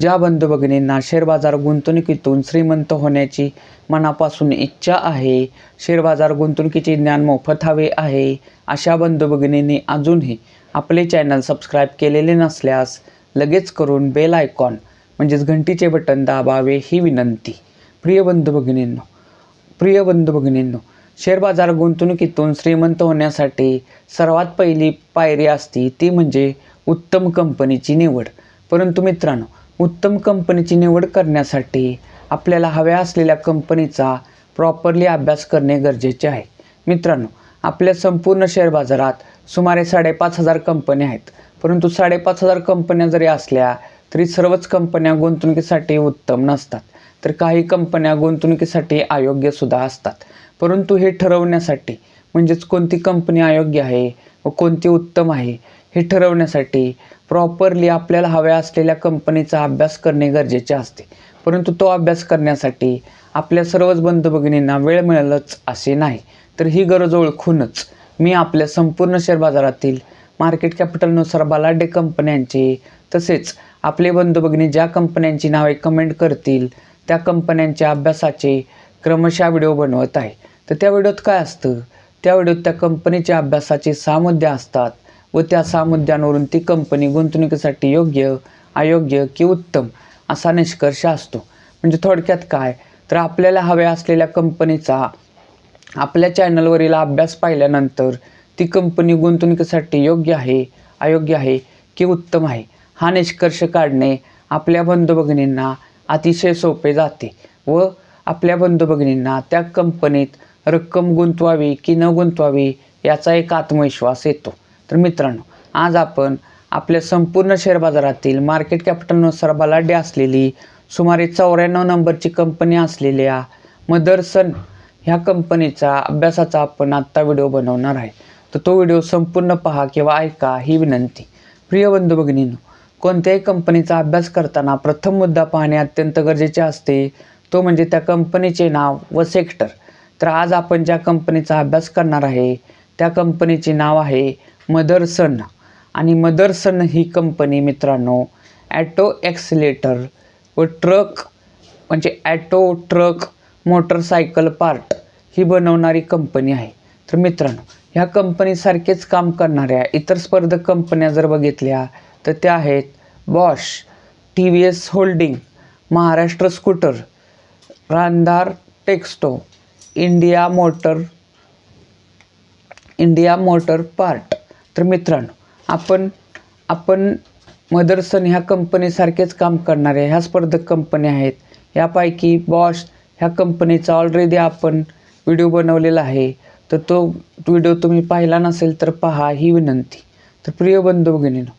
ज्या बंधू भगिनींना शेअर बाजार गुंतवणुकीतून श्रीमंत होण्याची मनापासून इच्छा आहे शेअर बाजार गुंतवणुकीचे ज्ञान मोफत हवे आहे अशा बंधू भगिनींनी अजूनही आपले चॅनल सबस्क्राईब केलेले नसल्यास लगेच करून बेल आयकॉन म्हणजेच घंटीचे बटन दाबावे ही विनंती. प्रिय बंधू भगिनींनो प्रिय बंधू भगिनींनो शेअर बाजार गुंतवणुकीतून श्रीमंत होण्यासाठी सर्वात पहिली पायरी असती ती म्हणजे उत्तम कंपनीची निवड. परंतु मित्रांनो उत्तम कंपनीची निवड करण्यासाठी आपल्याला हव्या असलेल्या कंपनीचा प्रॉपरली अभ्यास करणे गरजेचे आहे. मित्रांनो आपल्या संपूर्ण शेअर बाजारात सुमारे साडेपाच हजार कंपन्या आहेत. परंतु साडेपाच हजार कंपन्या जरी असल्या तरी सर्वच कंपन्या गुंतवणुकीसाठी उत्तम नसतात. तर काही कंपन्या गुंतवणुकीसाठी अयोग्यसुद्धा असतात. परंतु हे ठरवण्यासाठी म्हणजेच कोणती कंपनी अयोग्य आहे व कोणती उत्तम आहे हे ठरवण्यासाठी प्रॉपरली आपल्याला हव्या असलेल्या कंपनीचा अभ्यास करणे गरजेचे असते. परंतु तो अभ्यास करण्यासाठी आपल्या सर्वच बंधू भगिनींना वेळ मिळेलच असे नाही. तर ही गरज ओळखूनच मी आपल्या संपूर्ण शेअर बाजारातील मार्केट कॅपिटलनुसार बलाढ्य कंपन्यांचे तसेच आपले बंधू भगिनी ज्या कंपन्यांची नावे कमेंट करतील त्या कंपन्यांच्या अभ्यासाचे क्रमशः व्हिडिओ बनवत आहे. तर त्या व्हिडिओत काय असतं? त्या व्हिडिओत त्या कंपनीच्या अभ्यासाचे सहा मुद्दे असतात. व त्या सहा मुद्द्यांवरून ती कंपनी गुंतवणुकीसाठी योग्य अयोग्य की उत्तम असा निष्कर्ष असतो. म्हणजे थोडक्यात काय? तर आपल्याला हव्या असलेल्या कंपनीचा आपल्या चॅनलवरील अभ्यास पाहिल्यानंतर ती कंपनी गुंतवणुकीसाठी योग्य आहे अयोग्य आहे की उत्तम आहे हा निष्कर्ष काढणे आपल्या बंधुभगिनींना अतिशय सोपे जाते व आपल्या बंधुभगिनींना त्या कंपनीत रक्कम गुंतवावी की न गुंतवावी याचा एक आत्मविश्वास येतो. तर मित्रांनो आज आपण आपल्या संपूर्ण शेअर बाजारातील मार्केट कॅपिटलनुसार बलाढ्य असलेली सुमारे चौऱ्याण्णव नंबरची कंपनी असलेल्या मदरसन ह्या कंपनीचा अभ्यासाचा आपण आत्ता व्हिडिओ बनवणार आहे. तर तो व्हिडिओ संपूर्ण पहा किंवा ऐका ही विनंती. प्रिय बंधू भगिनीनो कोणत्याही कंपनीचा अभ्यास करताना प्रथम मुद्दा पाहणे अत्यंत गरजेचे असते. तो म्हणजे त्या कंपनीचे नाव व सेक्टर तर आज आपण ज्या कंपनीचा अभ्यास करणार आहे त्या कंपनीचे नाव आहे मदरसन. आणि मदरसन ही कंपनी मित्रांनो ॲटो ॲक्सिलेटर व ट्रक म्हणजे ॲटो ट्रक मोटरसायकल पार्ट ही बनवणारी कंपनी आहे. तर मित्रांनो ह्या कंपनीसारखेच काम करणाऱ्या इतर स्पर्धक कंपन्या जर बघितल्या तर त्या आहेत Bosch T V S holding Maharashtra scooter रानदार टेक्स्टो India motor India motor part. तर मित्रांनो आपण आपण मदरसन ह्या कंपनीसारखेच काम करणाऱ्या ह्या स्पर्धक कंपन्या आहेत. यापैकी बॉश ह्या कंपनीचा ऑलरेडी आपण व्हिडिओ बनवलेला आहे. तर तो व्हिडिओ तुम्ही पाहिला नसेल तर पहा ही विनंती. तर प्रिय बंधू भगिनीनो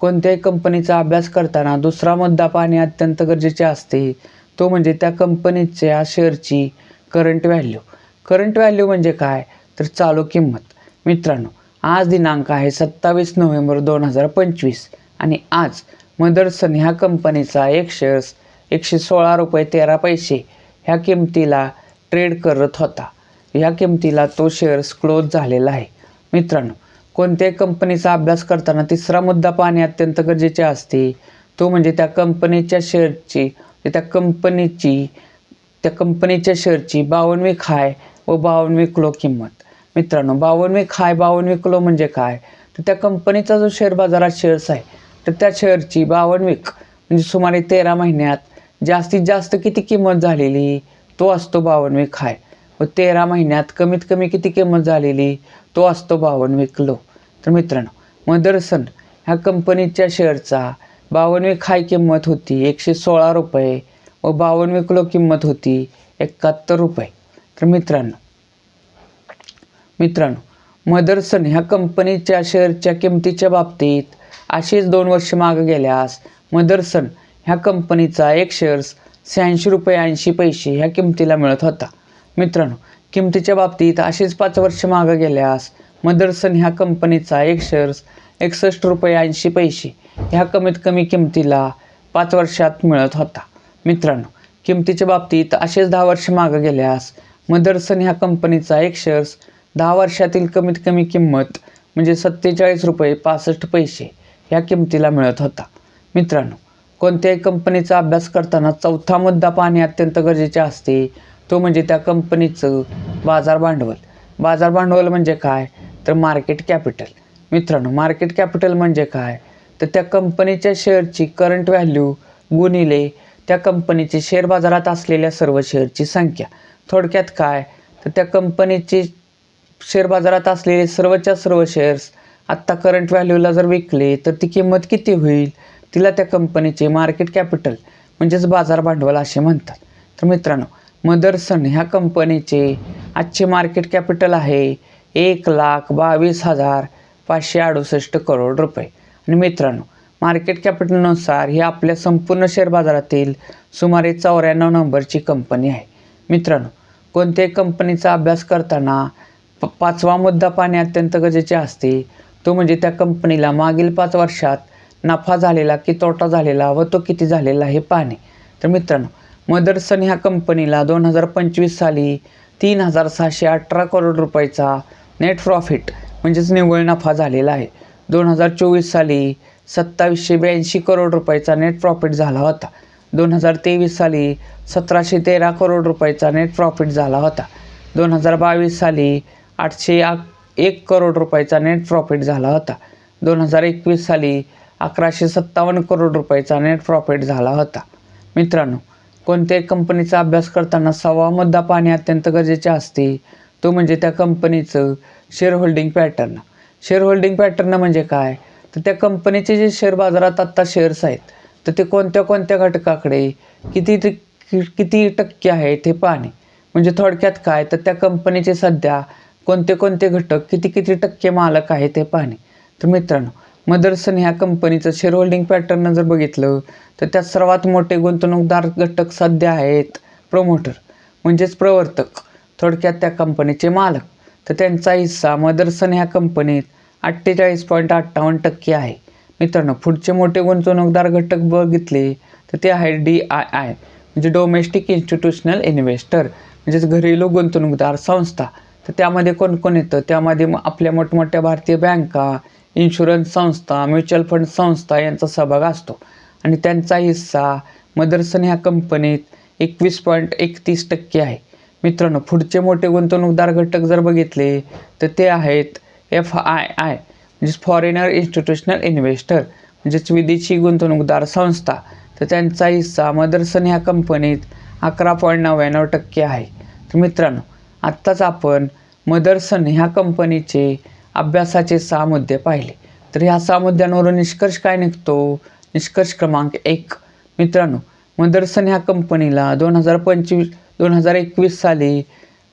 कोणत्याही कंपनीचा अभ्यास करताना दुसरा मुद्दा पाहणे अत्यंत गरजेचे असते. तो म्हणजे त्या कंपनीच्या शेअरची करंट व्हॅल्यू करंट व्हॅल्यू म्हणजे काय? तर चालू किंमत. मित्रांनो आज दिनांक आहे सत्तावीस नोव्हेंबर दोन हजार पंचवीस. आणि आज मदरसन ह्या कंपनीचा एक शेअर्स एकशे सोळा रुपये तेरा पैसे ह्या किमतीला ट्रेड करत होता. ह्या किमतीला तो शेअर्स क्लोज झालेला आहे. मित्रांनो कोणत्याही कंपनीचा अभ्यास करताना तिसरा मुद्दा पाहणे अत्यंत गरजेचे असते. तो म्हणजे त्या कंपनीच्या शेअरची म्हणजे त्या कंपनीची त्या कंपनीच्या शेअरची बावनवी खाय व बावनवी क्लो किंमत. मित्रांनो बावनवी खाय बावनवी किलो म्हणजे काय? तर त्या कंपनीचा जो शेअर बाजारात शेअर्स आहे तर त्या शेअरची बावनवीक म्हणजे सुमारे तेरा महिन्यात जास्तीत जास्त किती किंमत झालेली? तो असतो बावनवी खाय व तेरा महिन्यात कमीत कमी किती किंमत झालेली? तो असतो बावनवी लो. तर मित्रांनो मदरसन ह्या कंपनीच्या शेअरचा बावनवी खाय किंमत होती एकशे सोळा रुपये व बावनवी लो किंमत होती एकाहत्तर रुपये. तर मित्रांनो मित्रांनो मदरसन ह्या कंपनीच्या शेअरच्या किमतीच्या बाबतीत अशीच दोन वर्ष मागं गेल्यास मदरसन ह्या कंपनीचा एक शेअर्स शहाऐंशी रुपये ऐंशी पैसे ह्या किमतीला मिळत होता. मित्रांनो किमतीच्या बाबतीत अशीच पाच वर्ष मागं गेल्यास मदरसन ह्या कंपनीचा एक शेअर्स एकसष्ट रुपये ऐंशी पैसे ह्या कमीत कमी किमतीला पाच वर्षात मिळत होता. मित्रांनो किमतीच्या बाबतीत असेच दहा वर्ष मागं गेल्यास मदरसन ह्या कंपनीचा एक शेअर्स दहा वर्षातील कमीत कमी किंमत म्हणजे सत्तेचाळीस रुपये पासष्ट पैसे ह्या किमतीला मिळत होता. मित्रांनो कोणत्याही कंपनीचा अभ्यास करताना चौथा मुद्दा पाहणे अत्यंत गरजेचे असते. तो म्हणजे त्या कंपनीचं बाजार भांडवल. बाजार भांडवल म्हणजे काय? तर मार्केट कॅपिटल. मित्रांनो मार्केट कॅपिटल म्हणजे काय? तर त्या कंपनीच्या शेअरची करंट व्हॅल्यू गुणिले त्या कंपनीची शेअर बाजारात असलेल्या सर्व शेअरची संख्या. थोडक्यात काय? तर त्या कंपनीची शेअर बाजारात असलेले सर्वच्या सर्व शेअर्स आत्ता करंट व्हॅल्यूला जर विकले तर ती किंमत किती होईल? तिला त्या कंपनीचे मार्केट कॅपिटल म्हणजेच बाजार भांडवल असे म्हणतात. तर मित्रांनो मदरसन ह्या कंपनीचे आजचे मार्केट कॅपिटल आहे एक लाख बावीस हजार पाचशे अडुसष्ट करोड रुपये. आणि मित्रांनो मार्केट कॅपिटलनुसार ही आपल्या संपूर्ण शेअर बाजारातील सुमारे चौऱ्याण्णव नंबरची कंपनी आहे. मित्रांनो कोणत्याही कंपनीचा अभ्यास करताना प पाचवा मुद्दा पाहणे अत्यंत गरजेचे असते. तो म्हणजे त्या कंपनीला मागील पाच वर्षात नफा झालेला की तोटा झालेला व तो किती झालेला हे पाहणे. तर मित्रांनो मदरसन ह्या कंपनीला दोन हजार पंचवीस साली तीन हजार सहाशे अठरा करोड रुपयाचा नेट प्रॉफिट म्हणजेच निव्वळ नफा झालेला आहे. दोन हजार चोवीस साली सत्तावीसशे ब्याऐंशी करोड रुपयाचा नेट प्रॉफिट झाला होता. दोन हजार तेवीस साली सतराशे तेरा करोड रुपयाचा नेट प्रॉफिट झाला होता. दोन हजार बावीस साली आठशे एक करोड रुपयाचा नेट प्रॉफिट झाला होता. दोन हजार एकवीस साली अकराशे सत्तावन्न करोड रुपयाचा नेट प्रॉफिट झाला होता. मित्रांनो कोणत्याही कंपनीचा अभ्यास करताना सहावा मुद्दा पाहणे अत्यंत गरजेचे असते. तो म्हणजे त्या कंपनीचं share holding pattern share holding pattern म्हणजे काय? तर त्या कंपनीचे जे शेअर बाजारात आत्ता शेअर्स आहेत तर ते कोणत्या कोणत्या घटकाकडे किती किती टक्के आहेत हे पाहणे. म्हणजे थोडक्यात काय? तर त्या कंपनीचे सध्या कोणते कोणते घटक किती किती टक्के मालक आहेत ते पाहणे. तर मित्रांनो मदरसन ह्या कंपनीचं शेअर होल्डिंग पॅटर्न जर बघितलं तर त्यात सर्वात मोठे गुंतवणूकदार घटक सध्या आहेत प्रमोटर म्हणजेच प्रवर्तक. थोडक्यात त्या कंपनीचे मालक. तर त्यांचा हिस्सा मदरसन ह्या कंपनीत अठ्ठेचाळीस पॉईंट अठ्ठावन्न टक्के आहे. मित्रांनो पुढचे मोठे गुंतवणूकदार घटक बघितले तर ते आहे डी आय आय म्हणजे डोमेस्टिक इन्स्टिट्यूशनल इन्व्हेस्टर म्हणजेच घरेलू गुंतवणूकदार संस्था. तर त्यामध्ये कोण कोण येतं? त्यामध्ये मग आपल्या मोठमोठ्या भारतीय बँका इन्शुरन्स संस्था म्युच्युअल फंड संस्था यांचा सहभाग असतो. आणि त्यांचा हिस्सा मदरसन ह्या कंपनीत एकवीस पॉईंट एकतीस टक्के आहे. मित्रांनो पुढचे मोठे गुंतवणूकदार घटक जर बघितले तर ते आहेत एफ आय आय म्हणजेच फॉरेनर इन्स्टिट्यूशनल इन्व्हेस्टर म्हणजेच विदेशी गुंतवणूकदार संस्था. तर त्यांचा हिस्सा मदरसन ह्या कंपनीत अकरा पॉईंट नव्याण्णव टक्के आहे. तर मित्रांनो आत्ताच आपण मदरसन ह्या कंपनीचे अभ्यासाचे सहा मुद्दे पाहिले. तर ह्या सहा मुद्द्यांवरून निष्कर्ष काय निघतो? निष्कर्ष क्रमांक एक. मित्रांनो मदरसन ह्या कंपनीला दोन हजार पंचवीस दोन हजार एकवीस साली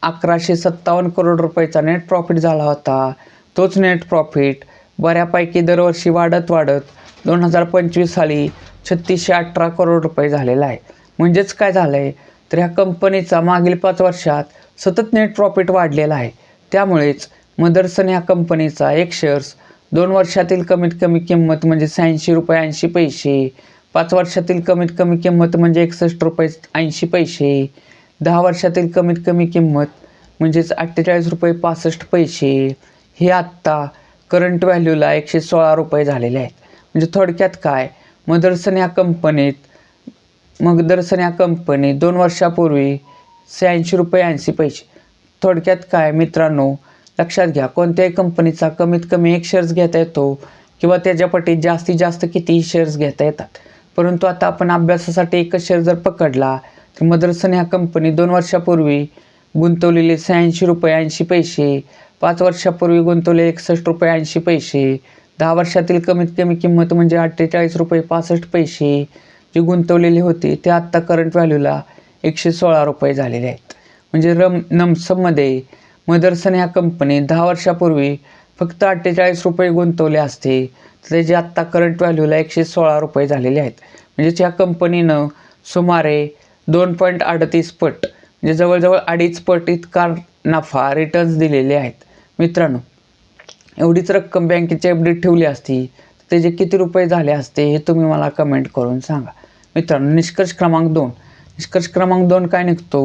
अकराशे सत्तावन्न करोड रुपयाचा नेट प्रॉफिट झाला होता. तोच नेट प्रॉफिट बऱ्यापैकी दरवर्षी वाढत वाढत दोन हजार पंचवीस साली छत्तीसशे अठरा करोड रुपये झालेला आहे. म्हणजेच काय झालं आहे तर ह्या कंपनीचा मागील पाच वर्षात सतत नेट प्रॉफिट वाढलेला आहे. त्यामुळेच मदरसन ह्या कंपनीचा एक शेअर्स दोन वर्षातील कमीत कमी किंमत म्हणजे शहाऐंशी रुपये ऐंशी पैसे पाच वर्षातील कमीत कमी किंमत म्हणजे एकसष्ट रुपये ऐंशी पैसे दहा वर्षातील कमीत कमी किंमत म्हणजेच अठ्ठेचाळीस रुपये पासष्ट पैसे हे आत्ता करंट व्हॅल्यूला एकशे सोळा रुपये झालेले आहेत. म्हणजे थोडक्यात काय? मदरसन ह्या कंपनीत मदरसन ह्या कंपनीत दोन वर्षापूर्वी शहाऐंशी रुपये ऐंशी पैसे. थोडक्यात काय मित्रांनो लक्षात घ्या कोणत्याही कंपनीचा कमीत कमी एक शेअर्स घेता येतो किंवा त्याच्या पटीत जास्तीत जास्त कितीही शेअर्स घेता येतात. परंतु आता आपण अभ्यासासाठी एकच शेअर जर पकडला तर मदरसन ह्या कंपनी दोन वर्षापूर्वी गुंतवलेले शहाऐंशी रुपये ऐंशी पैसे पाच वर्षापूर्वी गुंतवले एकसष्ट रुपये ऐंशी पैसे दहा वर्षातील कमीत कमी किंमत म्हणजे अठ्ठेचाळीस रुपये पासष्ट पैसे जे गुंतवलेले होते ते आत्ता करंट व्हॅल्यूला एकशे सोळा रुपये झालेले आहेत. म्हणजे रम नमसममध्ये मदरसन ह्या कंपनी दहा वर्षापूर्वी फक्त अठ्ठेचाळीस रुपये गुंतवले असते. तर त्याचे आत्ता करंट व्हॅल्यूला एकशे सोळा रुपये झालेले आहेत. म्हणजेच ह्या कंपनीनं सुमारे दोन पॉईंट अडतीस पट म्हणजे जवळजवळ अडीच पट इतका नफा रिटर्न्स दिलेले आहेत. मित्रांनो एवढीच रक्कम बँकेची अपडेट ठेवली असती त्याचे किती रुपये झाले असते हे तुम्ही मला कमेंट करून सांगा. मित्रांनो निष्कर्ष क्रमांक दोन. निष्कर्ष क्रमांक दोन काय निघतो?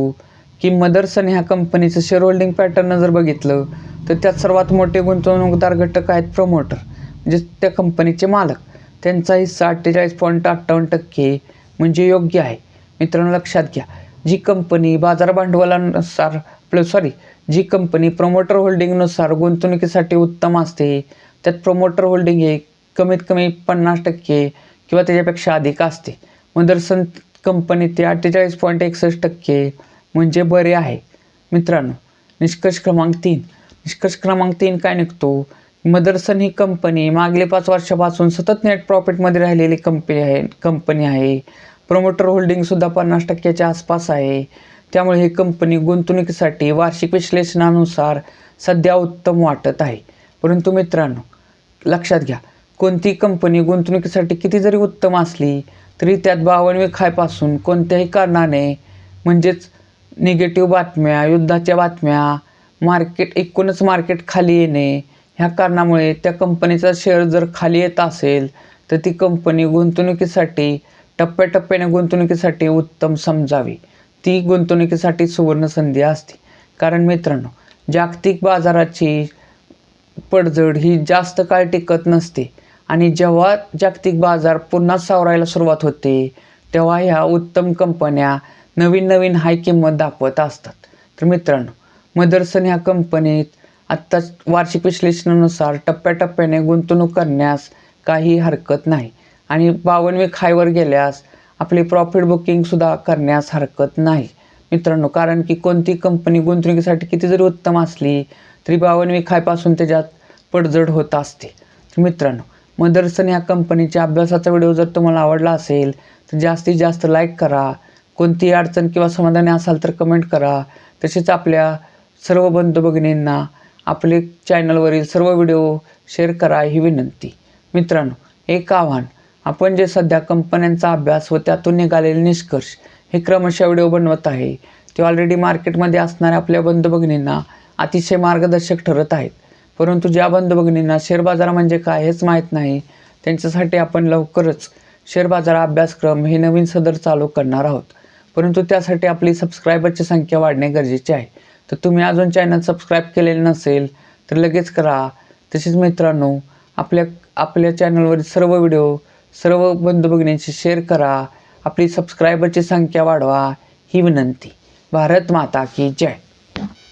की मदरसन ह्या कंपनीचं शेअर होल्डिंग पॅटर्न जर बघितलं तर त्यात सर्वात मोठे गुंतवणूकदार घटक आहेत प्रमोटर म्हणजे त्या कंपनीचे मालक. त्यांचा हिस्सा अठ्ठेचाळीस पॉईंट अठ्ठावन्न टक्के म्हणजे योग्य आहे. मित्रांनो लक्षात घ्या. जी कंपनी बाजार भांडवलानुसार सॉरी जी कंपनी प्रमोटर होल्डिंगनुसार गुंतवणुकीसाठी उत्तम असते त्यात प्रमोटर होल्डिंग हे कमीत कमी पन्नास टक्के किंवा त्याच्यापेक्षा अधिक असते. मदरसन कंपनी ते अठ्ठेचाळीस पॉईंट एकसष्ट टक्के म्हणजे बरे आहे. मित्रांनो निष्कर्ष क्रमांक तीन. निष्कर्ष क्रमांक तीन काय निघतो? मदरसन ही कंपनी मागले पाच वर्षापासून सतत नेट प्रॉफिटमध्ये राहिलेली कंपनी आहे कंपनी आहे. प्रमोटर होल्डिंगसुद्धा पन्नास टक्क्याच्या आसपास आहे. त्यामुळे ही कंपनी गुंतवणुकीसाठी वार्षिक विश्लेषणानुसार सध्या उत्तम वाटत आहे. परंतु मित्रांनो लक्षात घ्या कोणती कंपनी गुंतवणुकीसाठी किती जरी उत्तम असली तरी त्यात बावनवे खायपासून कोणत्याही कारणाने म्हणजेच निगेटिव्ह बातम्या युद्धाच्या बातम्या मार्केट एकूणच मार्केट खाली येणे ह्या कारणामुळे त्या कंपनीचा शेअर जर खाली येत असेल तर ती कंपनी गुंतवणुकीसाठी टप्प्याटप्प्याने गुंतवणुकीसाठी उत्तम समजावी. ती गुंतवणुकीसाठी सुवर्ण संधी असते. कारण मित्रांनो जागतिक बाजाराची पडझड ही जास्त काळ टिकत नसते. आणि जेव्हा जागतिक बाजार पुन्हा सावरायला सुरुवात होते तेव्हा ह्या उत्तम कंपन्या नवीन नवीन हाय किंमत दाखवत असतात. तर मित्रांनो मदरसन ह्या कंपनीत आत्ता वार्षिक विश्लेषणानुसार टप्प्याटप्प्याने गुंतवणूक करण्यास काही हरकत नाही आणि बावनवे खायवर गेल्यास आपले प्रॉफिट बुकिंगसुद्धा करण्यास हरकत नाही. मित्रांनो कारण की कोणती कंपनी गुंतवणुकीसाठी किती जरी उत्तम असली तरी बावनवी खायपासून त्याच्यात पडझड होत असते. तर मित्रांनो मदरसन या कंपनीच्या अभ्यासाचा व्हिडिओ जर तुम्हाला आवडला असेल तर जास्तीत जास्त लाईक करा. कोणतीही अडचण किंवा समाधानी असाल तर कमेंट करा. तसेच आपल्या सर्व बंधू भगिनींना आपले चॅनलवरील सर्व व्हिडिओ शेअर करा ही विनंती. मित्रांनो एक आव्हान. आपण जे सध्या कंपन्यांचा अभ्यास व त्यातून निघालेले निष्कर्ष हे क्रमशः व्हिडिओ बनवत आहे ते ऑलरेडी मार्केटमध्ये असणाऱ्या आपल्या बंधू भगिनींना अतिशय मार्गदर्शक ठरत आहेत. परंतु ज्या बंधू भगिनींना शेअर बाजार म्हणजे काय हेच माहीत नाही त्यांच्यासाठी आपण लवकरच शेअर बाजार अभ्यासक्रम हे नवीन सदर चालू करणार आहोत. परंतु त्यासाठी आपली सबस्क्रायबरची संख्या वाढणे गरजेचे आहे. तर तुम्ही अजून चॅनल सबस्क्राईब केलेले नसेल तर लगेच करा. तसेच मित्रांनो आपल्या आपल्या चॅनलवरील सर्व व्हिडिओ सर्व बंधू भगिनींशी शेअर करा. आपली सबस्क्रायबरची संख्या वाढवा. ही विनंती. भारत माता की जय.